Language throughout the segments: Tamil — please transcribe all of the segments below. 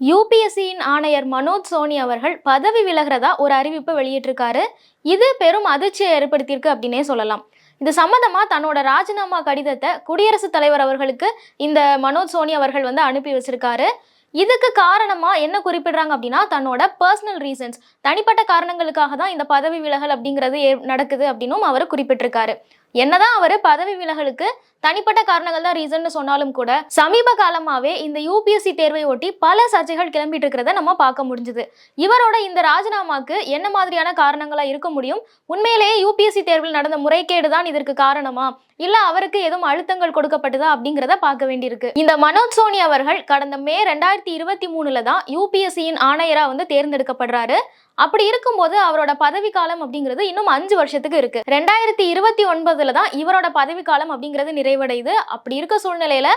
யூபிஎஸ்சியின் ஆணையர் மனோஜ் சோனி அவர்கள் பதவி விலகிறதா ஒரு அறிவிப்பை வெளியிட்டிருக்காரு. இது பெரும் அதிர்ச்சியை ஏற்படுத்தியிருக்கு அப்படின்னே சொல்லலாம். இது சம்மந்தமாக தன்னோட ராஜினாமா கடிதத்தை குடியரசுத் தலைவர் அவர்களுக்கு இந்த மனோஜ் சோனி அவர்கள் வந்து அனுப்பி வச்சிருக்காரு. இதுக்கு காரணமாக என்ன குறிப்பிடுறாங்க அப்படின்னா தன்னோட பர்சனல் ரீசன்ஸ் தனிப்பட்ட காரணங்களுக்காக தான் இந்த பதவி விலகல் அப்படிங்கிறது ஏ- நடக்குது அப்படின்னும் அவர் குறிப்பிட்டிருக்காரு. என்னதான் அவர் பதவி விலகலுக்கு தனிப்பட்ட காரணங்கள் தான் ரீசன் சொன்னாலும் கூட சமீப காலமாவே இந்த யூபிஎஸ்சி தேர்வை ஒட்டி பல சர்ச்சைகள் கிளம்பிட்டு இருக்கிறத நம்ம பார்க்க முடிஞ்சுது. இவரோட இந்த ராஜினாமாக்கு என்ன மாதிரியான காரணங்களா இருக்க முடியும்? உண்மையிலேயே யூபிஎஸ்சி தேர்வில் நடந்த முறைகேடு தான் இதற்கு காரணமா? இல்ல அவருக்கு எதுவும் அழுத்தங்கள் கொடுக்கப்பட்டதா அப்படிங்கிறத பார்க்க வேண்டியிருக்கு. இந்த மனோஜ் சோனி அவர்கள் கடந்த மே ரெண்டாயிரத்தி இருபத்தி மூணுல தான் யூபிஎஸ்சியின் ஆணையரா வந்து தேர்ந்தெடுக்கப்படுறாரு. அப்படி இருக்கும்போது அவரோட பதவி காலம் அப்படிங்கிறது இன்னும் அஞ்சு வருஷத்துக்கு இருக்கு. ரெண்டாயிரத்தி இருபத்தி ஒன்பதுல தான் இவரோட பதவி காலம் அப்படிங்கிறது நிறைவடையுது. அப்படி இருக்க சூழ்நிலையில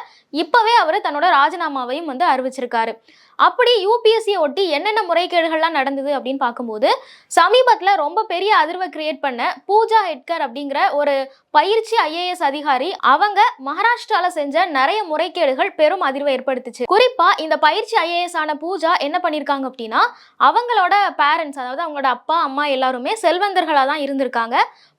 இப்பவே அவர் தன்னோட ராஜினாமாவையும் வந்து அறிவிச்சிருக்காரு. அப்படி யூபிஎஸ்சியை ஒட்டி என்னென்ன முறைகேடுகள்லாம் நடந்தது அப்படின்னு பார்க்கும்போது சமீபத்தில் ரொம்ப பெரிய அதிர்வை கிரியேட் பண்ண பூஜா ஹெட்கர் அப்படிங்கிற ஒரு பயிற்சி ஐஏஎஸ் அதிகாரி அவங்க மகாராஷ்டிரால செஞ்ச நிறைய முறைகேடுகள் பெரும் அதிர்வை ஏற்படுத்துச்சு. குறிப்பா இந்த பயிற்சி ஐஏஎஸ் ஆன பூஜா என்ன பண்ணியிருக்காங்க அப்படின்னா அவங்களோட பேரண்ட்ஸ் அதாவது அவங்களோட அப்பா அம்மா எல்லாருமே செல்வந்தர்களாக தான் இருந்திருக்காங்க.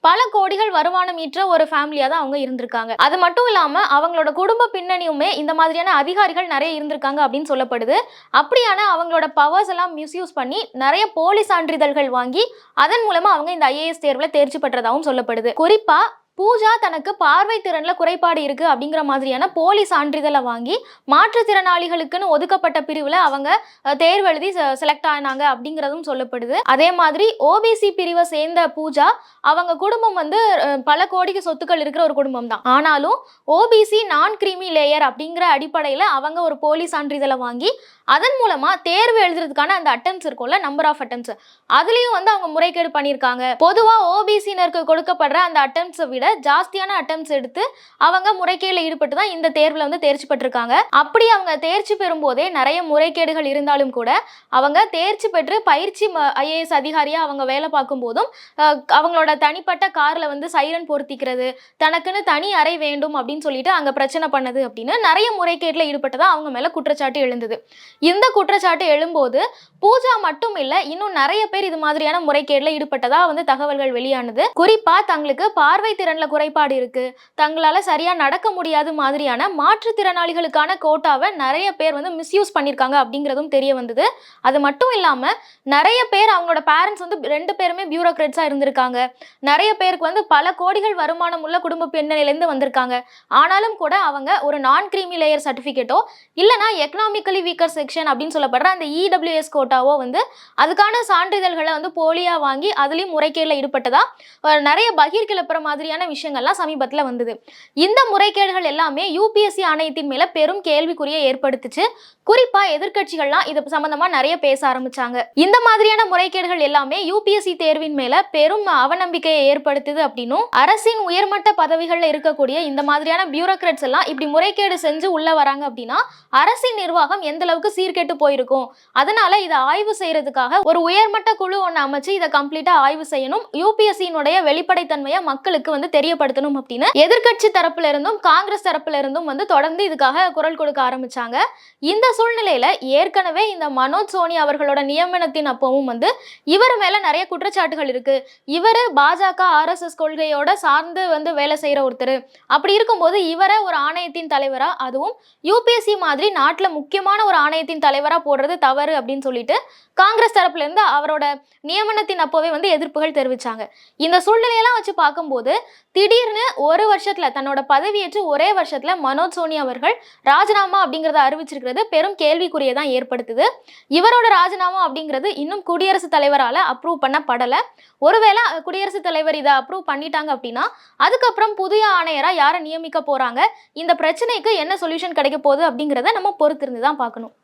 பல கோடிகள் வருமானம் ஈற்ற ஒரு ஃபேமிலியாக தான் அவங்க இருந்திருக்காங்க. அது மட்டும் இல்லாமல் அவங்களோட குடும்ப பின்னணியுமே இந்த மாதிரியான அதிகாரிகள் நிறைய இருந்திருக்காங்க அப்படின்னு சொல்லப்படுது. அப்படியான அவங்களோட பவர்ஸ் எல்லாம் மிஸ்யூஸ் பண்ணி நிறைய போலி சான்றிதழ்கள் வாங்கி அதன் மூலமாக அவங்க இந்த ஐஏஎஸ் தேர்வில் தேர்ச்சி பெற்றதாகவும் சொல்லப்படுது. குறிப்பாக பூஜா தனக்கு பார்வை திறனில் குறைபாடு இருக்குது அப்படிங்கிற மாதிரியான போலி சான்றிதழை வாங்கி மாற்றுத்திறனாளிகளுக்குன்னு ஒதுக்கப்பட்ட பிரிவில் அவங்க தேர்வு எழுதி செலக்ட் ஆனாங்க அப்படிங்கிறதும் சொல்லப்படுது. அதே மாதிரி ஓபிசி பிரிவை சேர்ந்த பூஜா அவங்க குடும்பம் வந்து பல கோடிக்கு சொத்துக்கள் இருக்கிற ஒரு குடும்பம் தான். ஆனாலும் ஓபிசி நான் கிரீமி லேயர் அப்படிங்கிற அடிப்படையில் அவங்க ஒரு போலி சான்றிதழை வாங்கி அதன் மூலமா தேர்வு எழுதுறதுக்கான அந்த அட்டம்ஸ் இருக்கும்ல நம்பர் ஆஃப் அட்டம்ஸ் அதுலேயும் வந்து அவங்க முறைகேடு பண்ணியிருக்காங்க. பொதுவாக ஓபிசினருக்கு கொடுக்கப்படுற அந்த அட்டம்ஸை விட ஜாஸ்தியான அட்டம்ஸ் எடுத்து அவங்க முறைகேடுல ஈடுபட்டு தான் இந்த தேர்வில் வந்து தேர்ச்சி பெற்றிருக்காங்க. அப்படி அவங்க தேர்ச்சி பெறும்போதே நிறைய முறைகேடுகள் இருந்தாலும் கூட அவங்க தேர்ச்சி பெற்று பயிற்சி ஐஏஎஸ் அதிகாரியாக அவங்க வேலை பார்க்கும் போதும் அவங்களோட தனிப்பட்ட காரில் வந்து சைரன் பொருத்திக்கிறது தனக்குன்னு தனி அறை வேண்டும் அப்படின்னு சொல்லிட்டு அங்க பிரச்சனை பண்ணது அப்படின்னு நிறைய முறைகேட்டில் ஈடுபட்டதா அவங்க மேல குற்றச்சாட்டு எழுந்தது. இந்த குற்றச்சாட்டு எழும்போது பூஜா மட்டும் இல்லை இன்னும் நிறைய பேர் இது மாதிரியான முறைகேட்டில் ஈடுபட்டதா வந்து தகவல்கள் வெளியானது. குறிப்பா தங்களுக்கு பார்வை திறன் திறன்ல குறைபாடு இருக்கு. தங்களால் சரியாக நடக்க முடியாத மாதிரியான மாற்றுத்திறனாளிகளுக்கான கோட்டாவை நிறைய பேர் வந்து மிஸ்யூஸ் பண்ணியிருக்காங்க அப்படிங்கிறதும் தெரிய வந்தது. அது மட்டும் இல்லாம நிறைய பேர் அவங்களோட பேரண்ட்ஸ் வந்து ரெண்டு பேருமே பியூரோக்ரட்ஸாக இருந்திருக்காங்க. நிறைய பேருக்கு வந்து பல கோடிகள் வருமானம் உள்ள குடும்ப பின்னணியிலேருந்து வந்திருக்காங்க. ஆனாலும் கூட அவங்க ஒரு நான் கிரீமி லேயர் சர்டிஃபிகேட்டோ இல்லைனா எக்கனாமிக்கலி வீக்கர் செக்ஷன் அப்படின்னு சொல்லப்படுற அந்த இடபிள்யூஎஸ் கோட்டாவோ வந்து அதுக்கான சான்றிதழ்களை வந்து போலியா வாங்கி அதுலேயும் முறைகேடில் ஈடுபட்டதா நிறைய பகீர் கிளப்புற மாதிரியான விஷயங்கள்லாம் சமீபத்தில் வந்தது. இந்த முறைகேடுகள் எல்லாமே யூபிஎஸ்சி ஆணையத்தின் மேல பெரும் கேள்விக்குறியை ஏற்படுத்துச்சு. குறிப்பா எதிர்கட்சிகள்லாம் இது சம்பந்தமா நிறைய பேச ஆரம்பிச்சாங்க. இந்த மாதிரியான முறைகேடுகள் எல்லாமே யூபிஎஸ்சி தேர்வின் மேல பெரும் அவநம்பிக்கையை ஏற்படுத்துது அப்படின்னும் அரசின் உயர்மட்ட பதவிகள்ல இருக்கக்கூடிய இந்த மாதிரியான பியூரோக்ராட்ஸ் எல்லாம் இப்படி முறைகேடு செஞ்சு உள்ள வராங்க அப்படின்னா அரசின் நிர்வாகம் எந்த அளவுக்கு சீர்கெட்டு போயிருக்கும்? அதனால இதை ஆய்வு செய்யறதுக்காக ஒரு உயர்மட்ட குழு ஒன்று அமைச்சு இதை கம்ப்ளீட்டா ஆய்வு செய்யணும். யூபிஎஸ்சியினுடைய வெளிப்படைத்தன்மையை மக்களுக்கு வந்து தெரியப்படுத்தணும் அப்படின்னு எதிர்க்கட்சி தரப்புல இருந்தும் காங்கிரஸ் தரப்புல இருந்தும் வந்து தொடர்ந்து இதுக்காக குரல் கொடுக்க ஆரம்பிச்சாங்க. இந்த சூழ்நிலையில ஏற்கனவே இந்த மனோஜ் சோனி அவர்களோட நியமனத்தின் அப்பவும் வந்து இவர் மேல நிறைய குற்றச்சாட்டுகள் இருக்கு. இவர் பாஜக ஆர்எஸ்எஸ் கொள்கையோட சார்ந்து வந்து வேலை செய்யற ஒருத்தர். அப்படி இருக்கும்போது இவரை ஒரு ஆணையத்தின் தலைவரா அதுவும் யூபிஎஸ்சி மாதிரி நாட்டில் முக்கியமான ஒரு ஆணையத்தின் தலைவரா போடுறது தவறு அப்படின்னு சொல்லிட்டு காங்கிரஸ் தரப்புல இருந்து அவரோட நியமனத்தின் அப்போவே வந்து எதிர்ப்புகள் தெரிவிச்சாங்க. இந்த சூழ்நிலையெல்லாம் வச்சு பார்க்கும்போது திடீர்னு ஒரு வருஷத்துல தன்னோட பதவியேற்று ஒரே வருஷத்துல மனோஜ் சோனி அவர்கள் ராஜினாமா அப்படிங்கறத அறிவிச்சிருக்கிறது பெரும் கேள்விக்குறியை தான் ஏற்படுத்துது. இவரோட ராஜினாமா அப்படிங்கிறது இன்னும் குடியரசுத் தலைவரால அப்ரூவ் பண்ணப்படல. ஒருவேளை குடியரசுத் தலைவர் இதை அப்ரூவ் பண்ணிட்டாங்க அப்படின்னா அதுக்கப்புறம் புதிய ஆணையரா யாரை நியமிக்க போறாங்க? இந்த பிரச்சனைக்கு என்ன சொல்யூஷன் கிடைக்க போகுது அப்படிங்கிறத நம்ம பொறுத்திருந்து தான் பார்க்கணும்.